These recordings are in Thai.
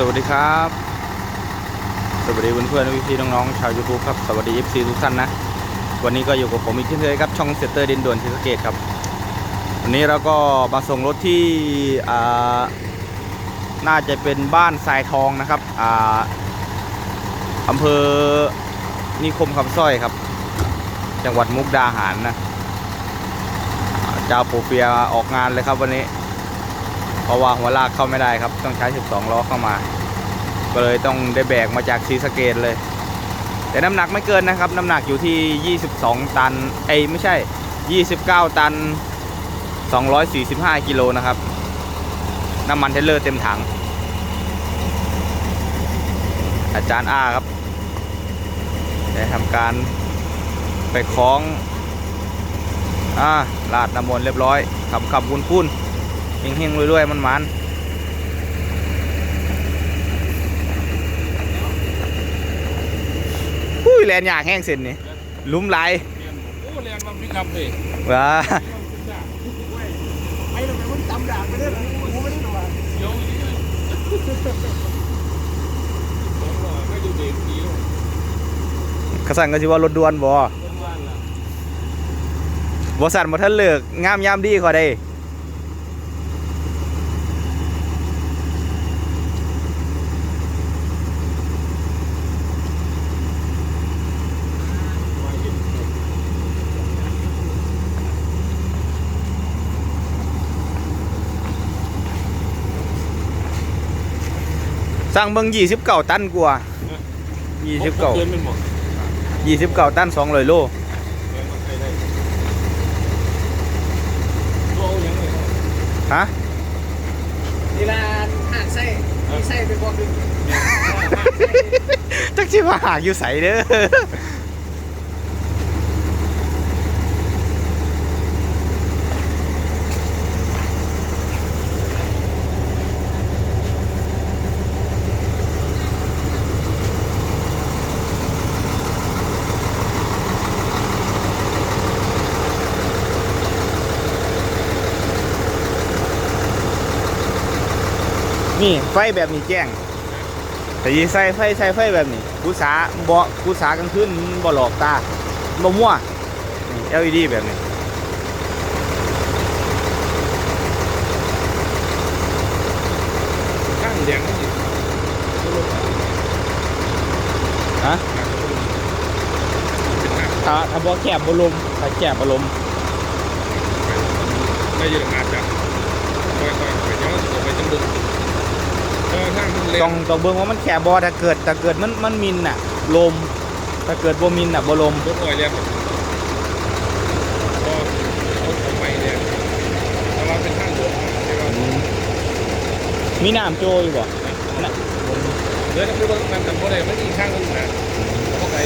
สวัสดีครับ สวัสดีเพื่อนๆพี่ๆน้องๆชาวยูทูบครับ สวัสดี FC ทุกท่านนะ วันนี้ก็อยู่กับผมอีกเช่นเคยครับ ช่องเซตเตอร์ดินด่วนศรีสเกดครับ วันนี้เราก็มาส่งรถที่อ่าน่าจะเป็นบ้านทรายทองนะครับอ่าอำเภอนิคมคำสร้อยครับ จังหวัดมุกดาหารนะอ่าเจ้าโปรเฟียออกงานเลยครับวันนี้ เพราะว่าหัวลากเข้าไม่ได้ครับ ต้องใช้ 12 ล้อเข้ามา ก็เลยต้องได้แบกมาจากศรีสเกดเลย แต่น้ำหนักไม่เกินนะครับ น้ำหนักอยู่ที่ 22 ตันเอ้ไม่ใช่ 29 ตัน 245 กิโลนะครับ น้ำมันเทเลอร์เต็มถัง อาจารย์อาครับได้ทำการไปคล้องอ่าลาดน้ำมนต์เรียบร้อยขับขับวุนพุ่น เฮงๆรวยๆมันมันๆอุ้ยแลนยากแห้งเส้นนี่หลุ้มไหลายโอ้เรียนมาพิกับเลยว้าไอ้ทำไมมันจำด่าไปเรื่อยกูไม่ได้หรอกเดี๋ยวนี้ไม่ดูเด็กดีหรอกขสั่งก็สิว่ารถด่วนบ่ต้นว่านล่ะบ่สั่นบ่ทันเลิกงามยามดีขอได้ สั่งเบิ่ง29ตันกว่าเกินเป็นหมด29 29ตัน200โลเกินมาใครได้ตัวเอาอย่างไรฮะเวลาห่างไส้มีไส้เป็นบอกดึงจักสิมาหากอยู่ไสเด้อ นี่ไฟแบบนี้แจ้ง แต่ยีใส่ไฟใส่ไฟแบบนี้ผู้สาบ่ผู้สากลางคืนมันบ่หลอกตาบ่มั่วนี่ LED แบบนี้ข้างแดงนี่ฮะถ้าถ้าบ่แคบบ่ลมถ้าแคบบ่ลมไม่ยืดอาจจะค่อยๆไปย้อนไปจนดึง เออทางมันเล็กต้องต้องเบิ่งว่ามันแคบบ่ถ้าเกิดถ้าเกิดมันมันมินน่ะ ลม ถ้าเกิดบ่มินน่ะบ่ลมรถอ่อยเรียบก็รถของใหม่เนี่ยแต่ว่าเป็นทางหลวงใช่ป่ะมีน้ำโจอยู่บ่น่ะเดี๋ยวจะพูดว่ามันทำอะไรไม่อีกข้างนึงนะเข้าไป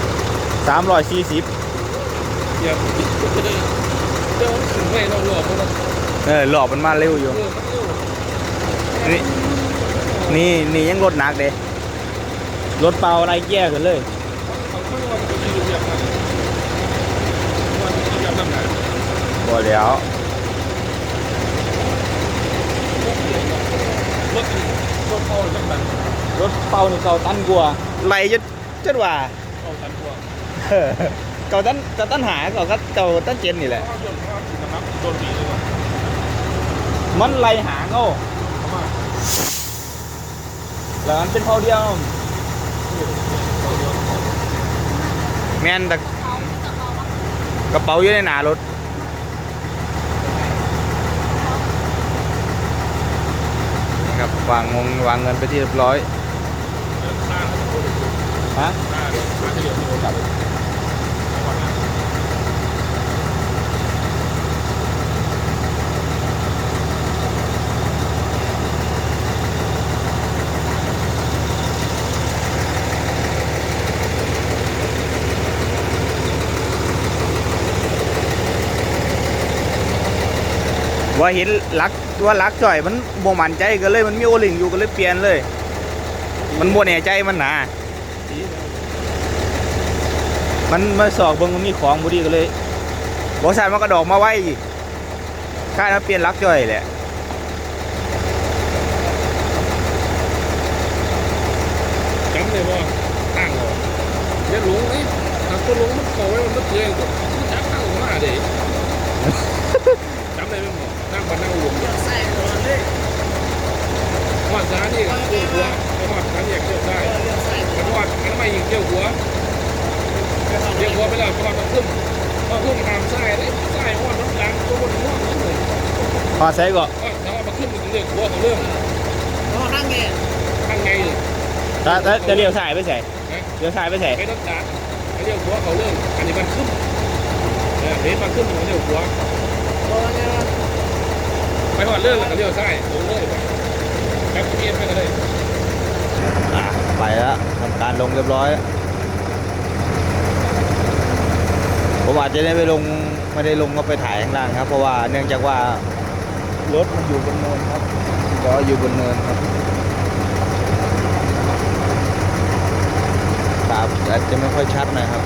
เพื่อนกันเนี่ย340เดี๋ยวเดี๋ยวถึงไม่ต้องรอเพราะว่าเออหลอกมันมาเร็วอยู่ เออมันเร็วนี่นี่นี่ยังรถหนักเด้รถเปล่าอะไรแย่ขึ้นเลย เขาเขาว่ามันจะยืดเยียบนะว่ามันจะยืดเยียบน้ำหนักบ่แล้วรถรถเขาจังแบบรถเปล่านี่เก่าตันกว่าไหลจะจะว่าเขาตันกว่า เออเก่าตันเก่าตันหาเก่าก็เก่าตันเจนนี่แหละ เขาโดนเขาสิบนับโดนดีเลยว่ะมันไหลหางเอาเขามาแล้วมันเป็นเผาเดียวแม่นแต่กระเป๋าอยู่ในหนารถ นี่ครับวางงงวางเงินไปที่เรียบร้อยข้างเขาโดนฮะ หน้าเดี๋ยวข้างที่เหลือโดนจับก่อนนะว่าเห็นลักว่าลักจ่อยมันบ่มันใจก็เลยมันมีโอลิงอยู่ก็เลยเปลี่ยนเลย มันบ่แน่ใจมันหนา มันมาสอกเบิ่งมันมีของบุดีก็เลยบริษัทมันกระดอกมาไว้อีกค่ายมันเปลี่ยนลักจ่อยแหละจำเลยว่าตั้งเหรอเดี๋ยวหลงเลยทำตัวหลงมันเก่าไว้มันไม่เคยก็จับตั้งออกมาเด็จำได้ไหมหมอนั่งบันนั่งหลงเลี้ยวซ้ายตลอดเลยว่าสานี่กับเกี่ยวหัวไอ้ว่าสานี่เกี่ยวได้เออเลี้ยวซ้ายตลมัอนดว่ามันไม่ยิงเกี่ยวหัว เกี่ยวหัวไปแล้วก็มาขึ้นพอขึ้นทางซ้ายเลยซ้ายว่าน้ำดังตัวบนหัวนั่นเลยพอใส่ก็ก็ถ้ามาขึ้นมันเรื่องหัวของเรื่องเพราะนั่งเนี่ยข้างไงเลยถ้าถ้าจะเลี้ยวซ้ายไปใส่เลี้ยวซ้ายไปใส่ไอ้น้ำดังไอ้เรื่องหัวเขาเรื่องอันนี้มันขึ้นเออเห็นมันขึ้นมันเรื่องหัวเพราะเนี่ยไปหอดเรื่องแล้วก็เลี้ยวซ้ายลงเลยไปแป๊บเดียวไปก็เลยอะไปแล้วทำการลงเรียบร้อย ผมอาจจะได้ไปลงไม่ได้ลงก็ไปถ่ายข้างล่างครับ เพราะว่าเนื่องจากว่ารถมันอยู่บนเนินครับก็อยู่บนเนินครับตาอาจจะไม่ค่อยชัดหนะครับ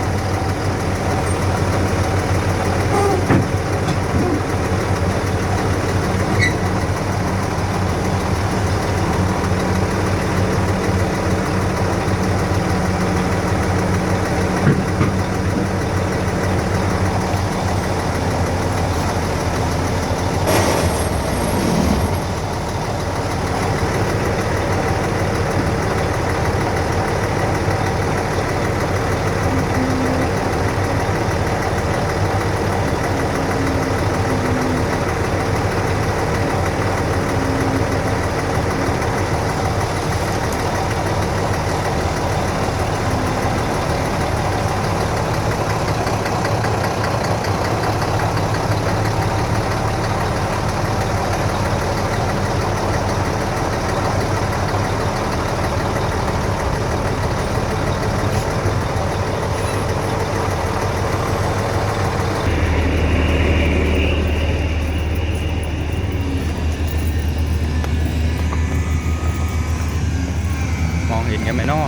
กันไหมเนาะ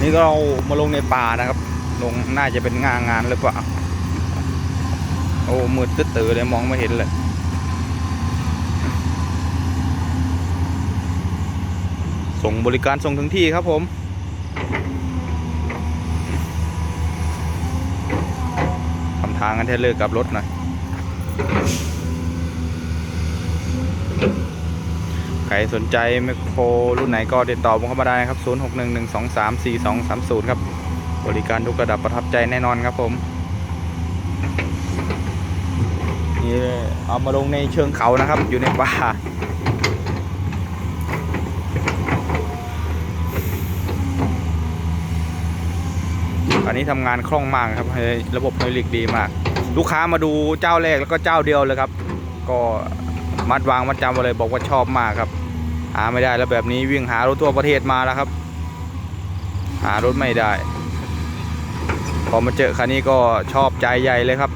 นี่ก็เรามาลงในป่านะครับ ลงน่าจะเป็นงานงานหรือเปล่า โอ้มืดตึ๊ดตือเลยมองไม่เห็นเลยส่งบริการส่งถึงที่ครับผม ทำทางกันเทเลอร์กับรถหน่อย ครสนใจแมคโครรุ่นไหนก็ติดต่อผมเข้ามาได้นะครับ 0611234230 ครับ บริการทุกระดับประทับใจแน่นอนครับผมนี่เอามาลงในเชิงเขานะครับ อยู่ในป่าอันนี้ทำงานคล่องมากครับระบบไฮดรอลิกดีมาก ลูกค้ามาดูเจ้าแรกแล้วก็เจ้าเดียวเลยครับ ก็มัดวางมัดจำมาเลยบอกว่าชอบมากครับ หาไม่ได้แล้วแบบนี้วิ่งหารถทั่วประเทศมาแล้วครับ หารถไม่ได้ พอมาเจอคันนี้ก็ชอบใจใหญ่เลยครับ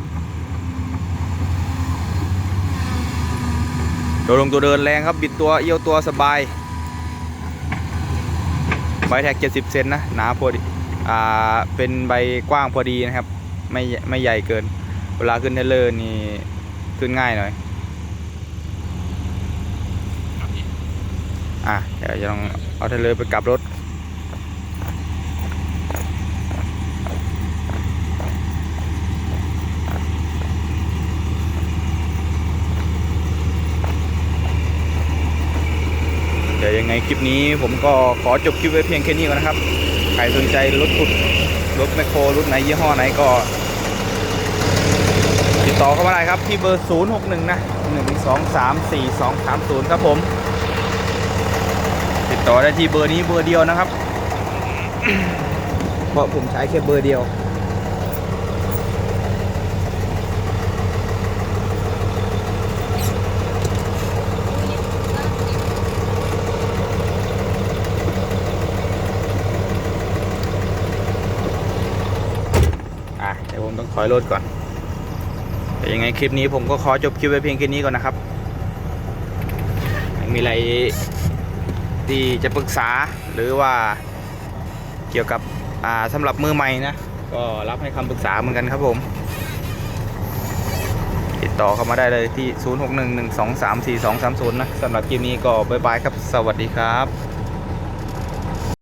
ตัวลงตัวเดินแรงครับบิดตัวเอี้ยวตัวสบายใบแท็ก 70 เซนนะหนาพอดีอ่าเป็นใบกว้างพอดีนะครับ ไม่ไม่ใหญ่เกิน เวลาขึ้นเทรลเลอร์นี่ขึ้นง่ายหน่อย อะเดี๋ยวจะลองเอาเทเลอร์ไปกลับรถเดี๋ยวยังไงคลิปนี้ผมก็ขอจบคลิปไว้เพียงแค่นี้ก่อนนะครับ ใครสนใจรถขุดรถแมคโครรุ่นไหนยี่ห้อไหนก็ ติดต่อเข้ามาได้ครับที่เบอร์ 061 นะ 1234230 ครับผม ติดต่อได้ที่เบอร์นี้เบอร์เดียวนะครับ เพราะผมใช้แค่เบอร์เดียว อะเดี๋ยวผมต้องถอยรถก่อนแต่ยังไงคลิปนี้ผมก็ขอจบคลิปไว้เพียงแค่นี้ก่อนนะครับยังมีอะไร ที่จะปรึกษาหรือว่าเกี่ยวกับสำหรับมือใหม่นะ ก็รับให้คำปรึกษาเหมือนกันครับผม ติดต่อเข้ามาได้เลยที่ 0611234230 นะสำหรับคลิปนี้ก็บ๊ายบายครับ สวัสดีครับ